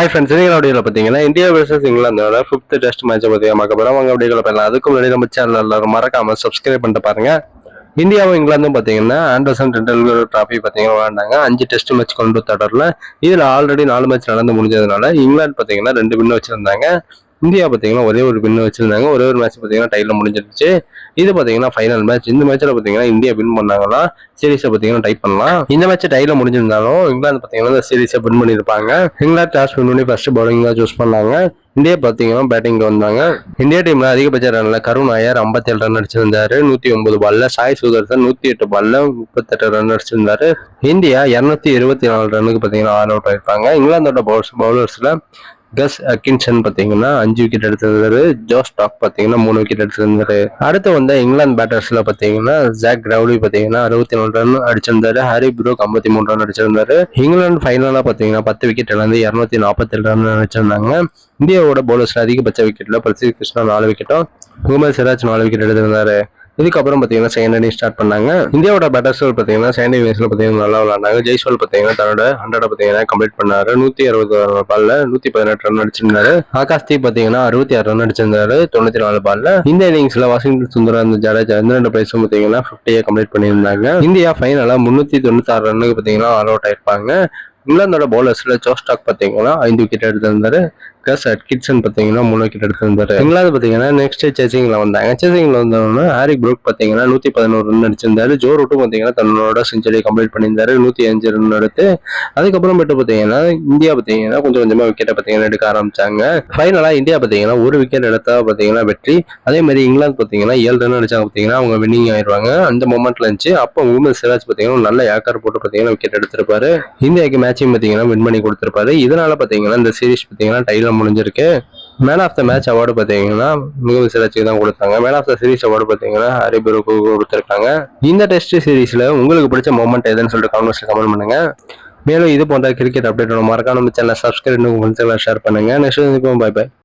Hi friends நீங்கள் வீடியோவில் பார்த்தீங்கன்னா இந்தியா வர்சஸ் இங்கிலாந்தோட ஃபிஃப்த் டெஸ்ட் மேட்சை பார்த்தீங்கன்னா பார்க்க போகிறோம் அவங்க அப்படிகளை பண்ணலாம் அதுக்கு முன்னாடி நம்ம சேனல் எல்லாரும் மறக்காம சப்ஸ்கிரைப் பண்ணிட்டு பாருங்க. இந்தியாவும் இங்கிலாந்தும் பார்த்தீங்கன்னா ஆண்டர்சன் டெண்டுல்கர் டிராஃபி பார்த்தீங்கன்னா விளையாண்டாங்க. அஞ்சு டெஸ்ட் மேட்ச் கொண்டு தொடரில் இதில் ஆல்ரெடி நாலு மேட்ச் நடந்து முடிஞ்சதுனால இங்கிலாந்து பார்த்தீங்கன்னா ரெண்டு வின்னு வச்சுருந்தாங்க. இந்தியா பார்த்தீங்கன்னா ஒரே ஒரு வின்னு வச்சிருந்தாங்க. ஒரே ஒரு மேட்ச் பார்த்தீங்கன்னா டைட்டில் முடிஞ்சிருச்சு. இது பார்த்தீங்கன்னா ஃபைனல் மேட்ச் இந்த மேட்ச்சில் பார்த்தீங்கன்னா இந்தியா வின் பண்ணாங்கன்னா சீரீஸை பார்த்தீங்கன்னா டைப் பண்ணலாம். இந்த மேட்ச் டைட்டில் முடிஞ்சிருந்தாலும் இங்கிலாந்து பார்த்தீங்கன்னா இந்த சீரீஸை வின் பண்ணியிருப்பாங்க. இங்கிலாந்து டாஸ் வின் பண்ணி ஃபர்ஸ்ட் பவுலிங் தான் சூஸ் பண்ணாங்க. இந்தியா பார்த்தீங்கன்னா பேட்டிங்கில் வந்தாங்க. இந்தியா டீம்ல அதிகபட்ச ரன்ல கருண் ஐயர் 57 ரன் அடிச்சிருந்தாரு. நூத்தி ஒன்பது பால்ல சாய் சுதர்சன் நூத்தி எட்டு பால்ல முப்பத்தெட்டு ரன் அடிச்சிருந்தாரு. இந்தியா இருநூத்தி இருபத்தி நாலு ரன்னுக்கு பார்த்தீங்கன்னா ஆல் அவுட் ஆயிருப்பாங்க. இங்கிலாந்தோட பவுலர்ஸ் பவுலர்ஸ்ல கஸ் அக்கின்சன் பார்த்தீங்கன்னா அஞ்சு விக்கெட் எடுத்திருந்தாரு. ஜோ ஸ்டாக் பார்த்தீங்கன்னா மூணு விக்கெட் எடுத்திருந்தாரு. அடுத்து வந்த இங்கிலாந்து பேட்டர்ஸ்ல பார்த்தீங்கன்னா ஜாக் கிரவுலி பார்த்தீங்கன்னா அறுபத்தி மூணு ரன் அடிச்சிருந்தாரு. ஹரி ப்ரூக் ஐம்பத்தி மூணு ரன் அடிச்சிருந்தாரு. இங்கிலாந்து ஃபைனலாக பார்த்தீங்கன்னா பத்து விக்கெட் இழந்து இரநூத்தி நாற்பத்தேழு ரன் அடிச்சிருந்தாங்க. இந்தியாவோட பவுலர்ஸ்ல அதிகபட்ச விக்கெட்ல பிரசித் கிருஷ்ணா நாலு விக்கெட்டும் முகமது சிராஜ் நாலு விக்கெட் எடுத்திருந்தாரு. இதுக்கப்புறம் பார்த்தீங்கன்னா செகண்ட் இன்னிங்ஸ் ஸ்டார்ட் பண்ணாங்க. இந்தியாவோட பேட்டர்ஸ்கள் பார்த்தீங்கன்னா செகண்ட் இன்னிங்ஸ்ல பார்த்தீங்கன்னா நல்லா விளாண்டாங்க ஜெய்ஸ்வால் பார்த்தீங்கன்னா தன்னோட ஹண்ட்ரட் பார்த்தீங்கன்னா கம்ப்ளீட் பண்ணாரு. நூத்தி அறுபது பால்ல நூத்தி பதினெட்டு ரன் அடிச்சிருந்தாரு. ஆகாஷ் தீப் பார்த்தீங்கன்னா அறுபத்தி ஆறு ரன் அடிச்சிருந்தாரு. தொண்ணூத்தி நாலு பால்ல இந்த இன்னிங்ஸ்ல வாஷிங்டன் சுந்தரா அந்த ஜடேஜா இந்த ரெண்டு பிளேஸும் பார்த்தீங்கன்னா ஃபிஃப்டியே கம்ப்ளீட் பண்ணியிருந்தாங்க. இந்தியா ஃபைனலா முன்னூத்தி தொண்ணூத்தி ஆறு ரன்னுக்கு பார்த்தீங்கன்னா ஆல் அவுட் ஆயிருப்பாங்க. இங்கிலாந்தோட பவுலர்ஸ்ல ஜோஸ்டாக் பார்த்தீங்கன்னா ஐந்து விக்கெட் எடுத்திருந்தாரு. கஸ் அட்கிட்சன் பார்த்தீங்கன்னா மூணு விக்கெட் எடுத்திருந்தாரு இங்கிலாந்து பார்த்தீங்கன்னா நெக்ஸ்ட் சேசிங்கில் வந்தாங்க. சேசிங்கில் வந்தவொடனே ஹாரிக் ப்ரூக் பார்த்தீங்கன்னா நூற்றி பதினோரு ரன் அடிச்சிருந்தாரு. ஜோ ரூட்டும் பார்த்தீங்கன்னா தன்னோட செஞ்சுரி கம்ப்ளீட் பண்ணியிருந்தாரு. நூற்றி அஞ்சு ரன் எடுத்து அதுக்கப்புறமேட்டு பார்த்தீங்கன்னா இந்தியா பார்த்தீங்கன்னா கொஞ்சம் கொஞ்சமாக விக்கெட்டை பார்த்தீங்கன்னா எடுக்க ஆரம்பிச்சாங்க. ஃபைனலாக இந்தியா பார்த்தீங்கன்னா ஒரு விக்கெட் எடுத்தா பார்த்தீங்கன்னா வெற்றி. அதே மாதிரி இங்கிலாந்து பார்த்தீங்கன்னா ஏழு ரன் அடிச்சாங்க பார்த்தீங்கன்னா அவங்க வின்னிங் ஆயிடுவாங்க. அந்த மொமெண்ட்ல இருந்துச்சு. அப்போ முகமது சிராஜ் பார்த்தீங்கன்னா நல்ல ஏக்கர் போட்டு பார்த்தீங்கன்னா விக்கெட் எடுத்திருப்பாரு. இந்தியாவுக்கு மேட்சிங் பார்த்தீங்கன்னா வின் பண்ணி கொடுத்திருப்பாரு. இதனால பார்த்தீங்கன்னா இந்த சீரிஸ் பார்த்தீங்கன்னா டைல முடிஞ்சிருக்கு. Man of the match award பார்த்தீங்கன்னா முகமது சிராஜுக்கு தான் கொடுத்தாங்க. Man of the series award பார்த்தீங்கன்னா ஹரிபுருக்கு கொடுத்துருக்காங்க. இந்த டெஸ்ட் சீரீஸில் உங்களுக்கு பிடிச்ச மூமெண்ட் எதுன்னு சொல்லிட்டு காமெண்ட்ஸ்ல கமெண்ட் பண்ணுங்க. மேலும் இது போன்ற கிரிக்கெட் அப்டேட் மறக்காம நம்ம சேனல் சப்ஸ்கிரைப் உங்க ஃப்ரெண்ட்ஸ் எல்லாம் ஷேர் பண்ணுங்க நெக்ஸ்ட் பை பாய்